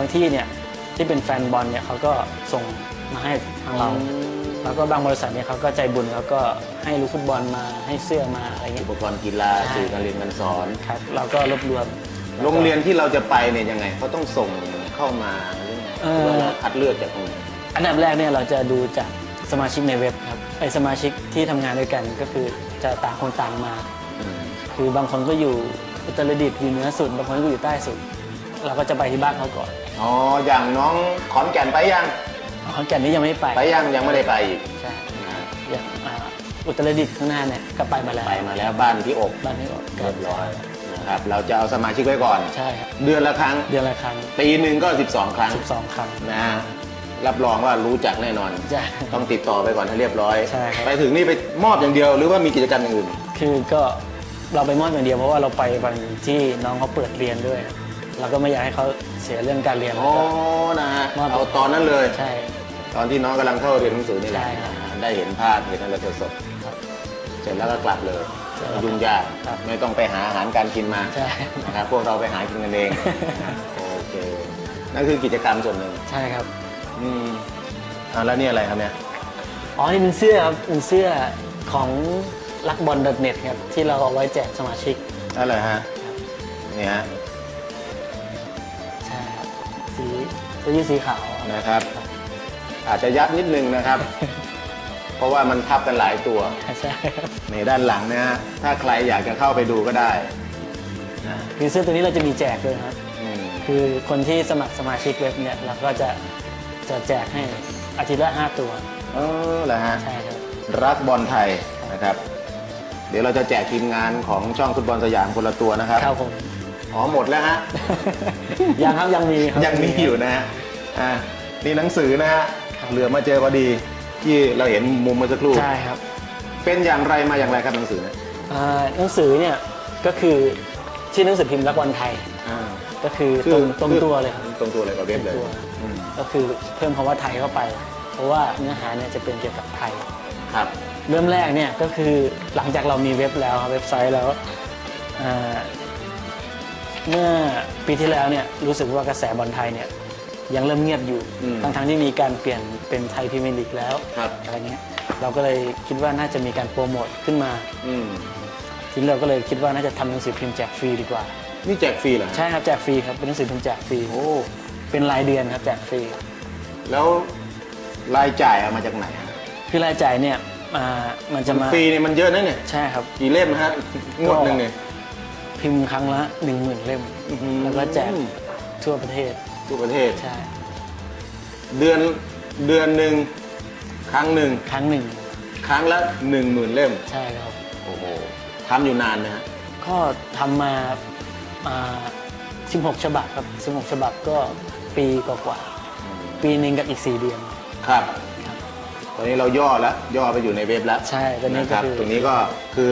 บางที่เนี่ยที่เป็นแฟนบอลเนี่ยเขาก็ส่งมาให้ทางเรา แล้วก็บางบริษัทเนี่ยเขาก็ใจบุญแล้วก็ให้ลูกฟุตบอลมาให้เสื้อมาอะไรเงี้อุยปกรณ์กีฬาใช่สื่อการเรียนการสอน ครับเราก็รวบรวม โรงเรียนที่เราจะไปเนี่ยยังไงเขาต้องส่งเข้ามาหรือไงเอหอรือว่าเราคัดเลือกจากตรงไหนอันดับแรกเนี่ยเราจะดูจากสมาชิกในเว็บครับไอสมาชิกที่ทำงานด้วยกันก็คือจะต่างคนต่างมาอืมคือบางคนก็อยู่อุตรดิตถ์อยู่เหนือสุด บางคนก็อยู่ใต้สุด เราก็จะไปที่บ้านเขาก่อนอ๋ออย่างน้องขอนแก่นไปยังขอนแก่นนี่ยังไม่ไปไปยังยังไม่ได้ไปอีกใช่นะอย่างอ่าอุตรดิตถ์ข้างหน้าเนี่ยก็ไปมาแล้วไปมาแล้วบ้านที่อกบ้านนี้ก็เรียบร้อยนะครับเราจะเอาสมาชิกไว้ก่อนใช่ครับเดือนละครั้งเดือนละครั้งปีหนึ่งก็ 12 ครั้ง 12 ครั้งนะรับรองว่ารู้จักแน่นอนใช่ต้องติดต่อไปก่อนให้เรียบร้อยใช่ครับไปถึงนี่ไปมอบอย่างเดียวหรือว่ามีกิจกรรมอย่างอื่น คือก็เราไปมอบอย่างเดียวเพราะว่าเราไปวันที่น้องเขาเปิดเรียนด้วย เราก็ไม่อยากให้เขาเสียเรื่องการเรียนอ๋อนะฮะมอบ เอาตอนนั้นเลย ใช่ ตอนที่น้องกำลังเข้าเรียนหนังสือนี่แหละใช่ครับนะฮะได้เห็นภาพเห็นอะไรสดๆครับเสร็จแล้วก็กลับเลยใช่ครับยุ่งยากครับ ไม่ต้องไปหาอาหารการกินมาใช่ นะครับพวกเราไปหากินกันเอง โอเคนั่นคือกิจกรรมส่วนหนึ่งใช่ครับ อืมอ่าแล้วนี่อะไรครับเนี่ย อ๋อ นี่เป็นเสื้อครับเป็นเสื้อของรักบอล .net ครับ ที่เราเอาไว้แจกสมาชิก อะไรฮะ นี่ฮะ เสื้อยืดสีขาวครับนะครับ อาจจะยับนิดนึงนะครับ เพราะว่ามันทับกันหลายตัว ใช่ครับในด้านหลังนะฮะถ้าใครอยากจะเข้าไปดูก็ได้นะคือเสื้อตัวนี้เราจะมีแจกด้วยครับ อืมคือคนที่สมัครสมาชิกเว็บเนี่ยเราก็จะจะแจกให้อาทิตย์ละ 5 ตัวเออเหรอฮะ ใช่ครับ รักบอลไทยนะครับ เดี๋ยวเราจะแจกทีมงานของช่องฟุตบอลสยามคนละตัวนะครับ ครับผม อ๋อหมดแล้วฮะ ยังครับยังมีครับยังมีอยู่นะฮะอ่านี่หนังสือนะฮะครับเหลือมาเจอพอดีที่เราเห็นมุมเมื่อสักครู่ใช่ครับเป็นอย่างไรมาอย่างไรครับหนังสือเนี่ยอ่าหนังสือเนี่ยก็คือชื่อหนังสือพิมพ์รักบอลไทย อ่า ก็คือตรงตรงตัวเลยครับ ตรงตัวเลยกับเว็บเลยตรงตัว อืมก็คือเพิ่มคำว่าไทยเข้าไป เพราะว่าเนื้อหาเนี่ยจะเป็นเกี่ยวกับไทย ครับ เริ่มแรกเนี่ยก็คือหลังจากเรามีเว็บแล้วครับเว็บไซต์แล้วอ่า เมื่อปีที่แล้วเนี่ยรู้สึกว่ากระแสบอลไทยเนี่ยยังเริ่มเงียบอยู่อืมทั้งทั้งๆที่มีการเปลี่ยนเป็นไทยพรีเมียร์ลีกแล้วครับ อะไรเงี้ยเราก็เลยคิดว่าน่าจะมีการโปรโมทขึ้นมา อืมทีนี้เราก็เลยคิดว่าน่าจะทำหนังสือพิมพ์แจกฟรีดีกว่า นี่แจกฟรีเหรอฮะใช่ครับแจกฟรีครับเป็นหนังสือพิมพ์แจกฟรีโอ้เป็นรายเดือนครับแจกฟรี แล้วรายจ่ายเอามาจากไหนฮะคือรายจ่ายเนี่ยอ่ามันจะมาฟรีเนี่ยมันเยอะนะเนี่ยใช่ครับ กี่เล่มฮะงวดหนึ่งเนี่ย พิมพ์ครั้งละ 1 0,000 เล่ม อื้อหือแล้วก็แจกทั่วประเทศ ทั่วประเทศ ใช่ เดือนเดือนหนึ่งครั้งหนึ่งครั้งหนึ่ง ครั้งละหนึ่งหมื่นเล่ม ใช่ครับ โอ้โหทำอยู่นานนะฮะก็ทำมาอ่า16 ฉบับครับ 16 ฉบับก็ปีกว่าๆปีหนึ่งกับอีก 4 เดือน ครับ ครับ ตอนนี้เราย่อแล้วย่อไปอยู่ในเว็บแล้วใช่ตอนนี้นะคก็รับคือ ตรงนี้ก็คือ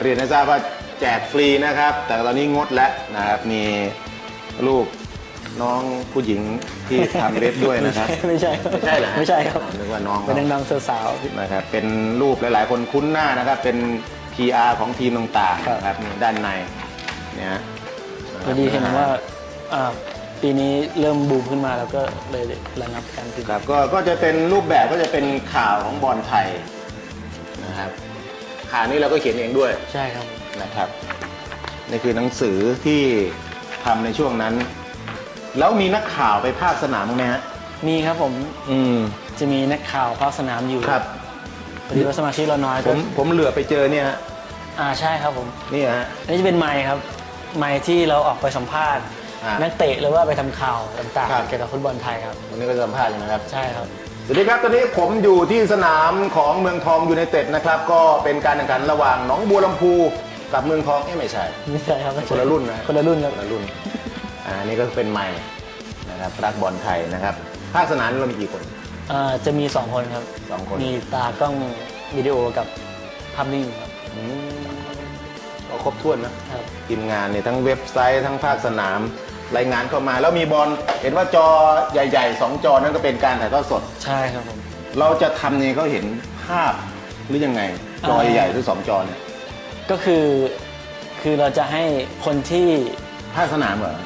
เรียนให้ทราบว่า แจกฟรีนะครับ แต่ตอนนี้งดแล้วนะครับ มีลูกน้องผู้หญิงที่ทำเว็บด้วยนะครับ ไม่ใช่ครับไม่ใช่เหรอฮะไม่ใช่ครับอ๋อนึกว่าน้องเป็นเขาดังๆสาวนะครับ เป็นรูปหลาย ๆ คนคุ้นหน้านะครับ เป็น PR ของทีมต่างครับๆนะครับนี่ด้านในเนี่ยฮะๆพอดีเห็นว่าอ่าปีนี้เริ่มบูมขึ้นมาแล้วก็เลยระงับการพิมพ์ครับก็ก็จะเป็นรูปแบบก็จะเป็นข่าวของบอลไทยนะครับข่าวนี้เราก็เขียนเองด้วยใช่ครับ นะครับนี่คือหนังสือที่ทำในช่วงนั้น แล้วมีนักข่าวไปภาคสนามบ้างไหมฮะมีครับผมอืม จะมีนักข่าวภาคสนามอยู่ครับ พอดีว่าสมาชิกเราน้อยผก็มผมเหลือไปเจอเนี่ยฮะอ่าใช่ครับผม นี่ฮะ อันนี้จะเป็นไมค์ครับ ไมค์ที่เราออกไปสัมภาษณ์ อ่านันักเตะหรือว่าไปทำข่าวต่างครับ ๆเกี่ยวกับฟุตบอลไทยครับ วันนี้ก็สัมภาษณ์อยู่นะครับ ใช่ครับ สวัสดีครับ ตอนนี้ผมอยู่ที่สนามของเมืองทองยูไนเต็ดนะครับ ก็เป็นการแข่งขันระหว่างหนองบัวลำพู กับเมืองทองเอ้ยไม่ใช่ ไม่ใช่ครับไม่ใช่คนละรุ่นนะคนละรุ่นครับ คนละรุ่นอ่านี่ก็เป็นไม้นะครับรักบอลไทยนะครับภาคสนามเรามีกี่คนอ่าจะมี2คนครับ สองคนมีตากล้องวิดีโอกับภาพนิ่งครับอืมก็ครบถ้วนนะครับ ทีมงานเนี่ยทั้งเว็บไซต์ทั้งภาคสนาม รายงานเข้ามา แล้วมีบอลเห็นว่าจอใหญ่ๆสองจอนั่นก็เป็นการถ่ายทอดสด ใช่ครับผม เราจะทำเนี่ยเขาเห็นภาพหรือยังไง จออ่าใหญ่ๆหรือสองจอเนี่ย ก็คือคือเราจะให้คนที่ภาคสนามเหรอค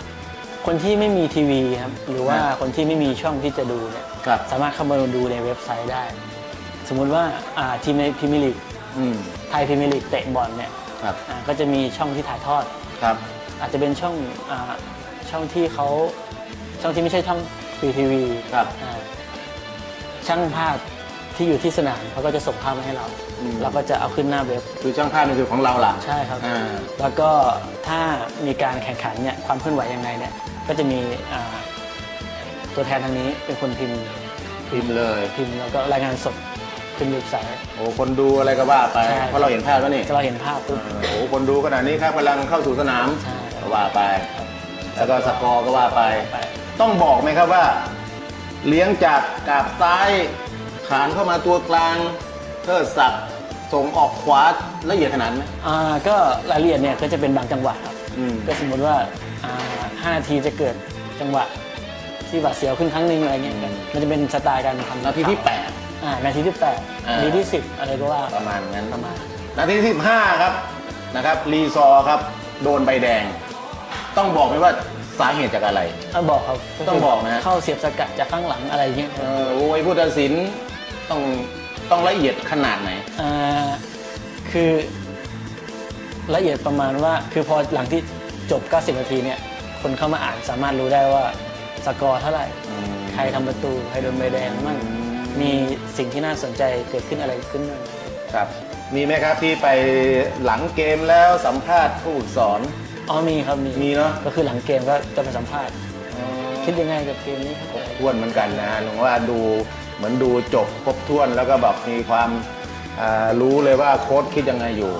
คนที่ไม่มีทีวีครับ หรือว่าครับคนที่ไม่มีช่องที่จะดูเนี่ยครับ สามารถเข้ามาดูในเว็บไซต์ได้ สมมุติว่าอ่าทีมในพรีเมียร์ลีกอืม ไทยพรีเมียร์ลีกเตะบอลเนี่ยครับ อ่าก็จะมีช่องที่ถ่ายทอด ครับ อาจจะเป็นช่องอาช่องที่เขาช่องที่ไม่ใช่ช่องฟรีทีวีครับช่างภาพ ที่อยู่ที่สนามเขาก็จะส่งภาพมาให้เรา อืม เราก็จะเอาขึ้นหน้าเว็บ คือช่างภาพนี่คือของเราล่ะ ใช่ครับ อ่า แล้วก็ถ้ามีการแข่งขันเนี่ยความเคลื่อนไหวยังไงเนี่ยก็จะมีอ่าตัวแทนทางนี้เป็นคนพิมพ์พิมพ์เลย พิมพ์แล้วก็รายงานสดขึ้นเว็บไซต์ โอ้คนดูอะไรก็ว่าไป ใช่ เพราะเราเห็นภาพแล้วนี่เราเห็นภาพปุ๊บโอ้โหคนดูขนาดนี้ครับกำลังเข้าสู่สนามใช่ ก็ว่าไป แล้วก็สกอร์ก็ว่าไป ไป ต้องบอกไหมครับว่า เลี้ยงจากกาบซ้าย ขานเข้ามาตัวกลางเทิดศักดิ์ส่งออกขวาละเอียดขนาดไหมอ่าก็รายละเอียดเนี่ยก็จะเป็นบางจังหวะครับ อืมก็สมมติว่าอ่าห้านาทีจะเกิดจังหวะที่หวาดเสียวขึ้นครั้งหนึ่งอะไรเงี้ยอืมมันจะเป็นสไตล์การทำนาทีที่แปดอ่านาทีที่แปดอ่า นาทีที่สิบอะไรก็ว่าประมาณนั้นประมาณ นาทีที่15ครับนะครับรีซอร์ครับ โดนใบแดง ต้องบอกไหมว่าสาเหตุจากอะไรอะบอกครับต้องบอกนะ เข้าเสียบสกัดจากข้างหลังอะไรเงี้ย เออโอ้ยผู้ตัดสิน ต้องต้องละเอียดขนาดไหน อ่าคือละเอียดประมาณว่า คือพอหลังที่จบ 90 นาทีเนี่ย คนเข้ามาอ่านสามารถรู้ได้ว่าสกอร์เท่าไหร่ ใครทำประตู ใครโดนใบแดงมั่งอืมมีสิ่งที่น่าสนใจเกิดขึ้นอะไรขึ้นบ้างครับ มีไหมครับที่ไปหลังเกมแล้วสัมภาษณ์ผู้ฝึกสอน อ๋อมีครับมีมีเนอะ ก็คือหลังเกมก็จะไปสัมภาษณ์ คิดยังไงกับเกมนี้ครับท้วนเหมือนกันนะหลวงว่าดู เหมือนดูจบครบถ้วนแล้วก็แบบมีความอ่ารู้เลยว่าโค้ชคิดยังไงอยู่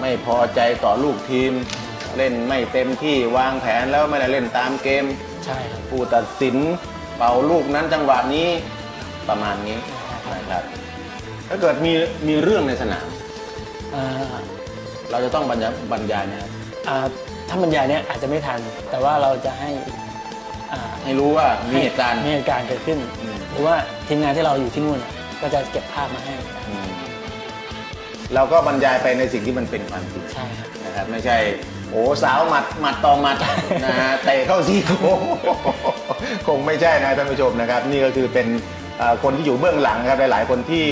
ไม่พอใจต่อลูกทีม เล่นไม่เต็มที่วางแผนแล้วไม่ได้เล่นตามเกมใช่ครับผู้ตัดสินเป่าลูกนั้นจังหวะนี้ประมาณนี้นะครับถ้าเกิดมีมีเรื่องในสนามอ่าเราจะต้องบรรยายบรรยายนะครับอ่าถ้าบรรยายเนี่ยอาจจะไม่ทัน แต่ว่าเราจะให้ อ่าให้รู้ว่ามีเหตุการณ์มีเหตุการณ์เกิดขึ้น อืมหรือว่าทีมงานที่เราอยู่ที่นู่นน่ะก็จะเก็บภาพมาให้อืมเราก็บรรยายไปในสิ่งที่มันเป็นความจริง ใช่ครับ นะครับไม่ใช่โอ้สาวหมัดหมัดต่อหมัด นะฮะเตะเข้าซี่โครงคงไม่ใช่นะท่านผู้ชมนะครับ นี่ก็คือเป็นเอ่อคนที่อยู่เบื้องหลังครับหลายๆคนที่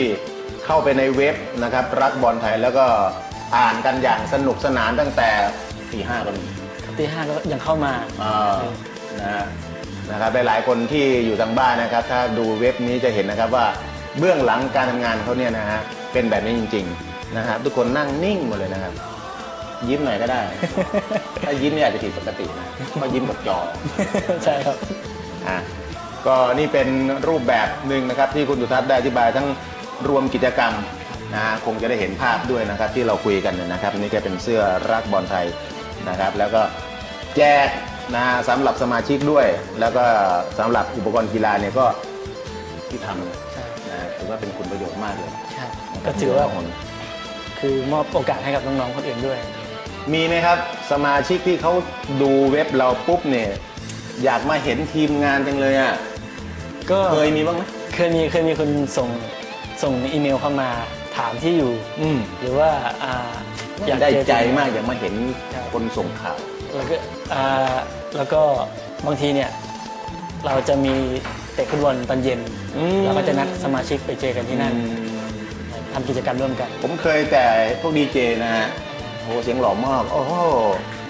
เข้าไปในเว็บนะครับ รักบอลไทยแล้วก็อ่านกันอย่างสนุกสนานตั้งแต่ตีห้าก็มี ตีห้าก็ยังเข้ามา อ่า นะฮะนะครับหลายๆคนที่อยู่ทางบ้านนะครับ ถ้าดูเว็บนี้จะเห็นนะครับว่าเบื้องหลังการทำงานเขาเนี่ยนะฮะเป็นแบบนี้จริงๆนะครับทุกคนนั่งนิ่งหมดเลยนะครับ ยิ้มหน่อยก็ได้ ถ้ายิ้มเนี่ยอาจจะผิดปกตินะเพราะยิ้มกับจอ ใช่ครับ อะก็นี่เป็นรูปแบบหนึ่งนะครับ ที่คุณสุทัศน์ได้อธิบายทั้งรวมกิจกรรมนะฮะคงจะได้เห็นภาพด้วยนะครับ ที่เราคุยกันเนยนะครับ นี่ก็เป็นเสื้อรักบอลไทยนะครับ แล้วก็แจก นะฮะสำหรับสมาชิกด้วย แล้วก็สำหรับอุปกรณ์กีฬาเนี่ยก็ที่ทำใช่นะฮะถือว่าเป็นคุณประโยชน์มากเลยใช่นะครับก็ถือว่าคนคือมอบโอกาสให้กับน้องๆคนอื่นด้วย มีไหมครับสมาชิกที่เขาดูเว็บเราปุ๊บเนี่ยอยากมาเห็นทีมงานจังเลยอะก็เคยมีบ้างไหมเคยมีเคยมีคนส่งส่งอีเมลเข้ามาถามที่อยู่ อืมหรือว่าอ่าอยากได้เจอใจทีมากอยากมาเห็นครับคนส่งข่าว แล้วก็อ่าแล้วก็บางทีเนี่ยเราจะมีเตะฟุตบอลตอนเย็นอืมเราก็จะนัดสมาชิกไปเจอกันที่นั่นทำกิจกรรมร่วมกัน ผมเคยแต่พวกดีเจนะฮะโอ้โหเสียงหล่อมากโอ้โห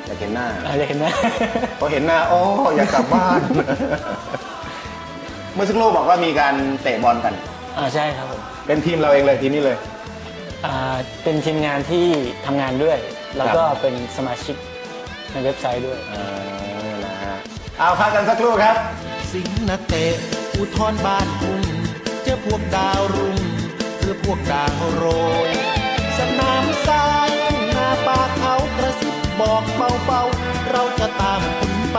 อยากเห็นหน้าอาจจะเห็นไหมพอเห็นหน้าโอ้อยากกลับบ้าน เมื่อสักครู่บอกว่ามีการเตะบอลกันอ่าใช่ครับผมเป็นทีมเราเองเลยทีมนี้เลยอ่าเป็นทีมงานที่ทำงานด้วย แล้วก็เป็นสมาชิก ในเว็บไซต์ด้วยเอนะฮะเอาพักกันสักครู่ครับ สิงนาเตะอุทธรบ้านทุ่งเจอพวกดาวรุ่งคือพวกดาวโรย สนามทรางนาป่าเขากระซิบบอกเบาๆเราจะตามคุณไป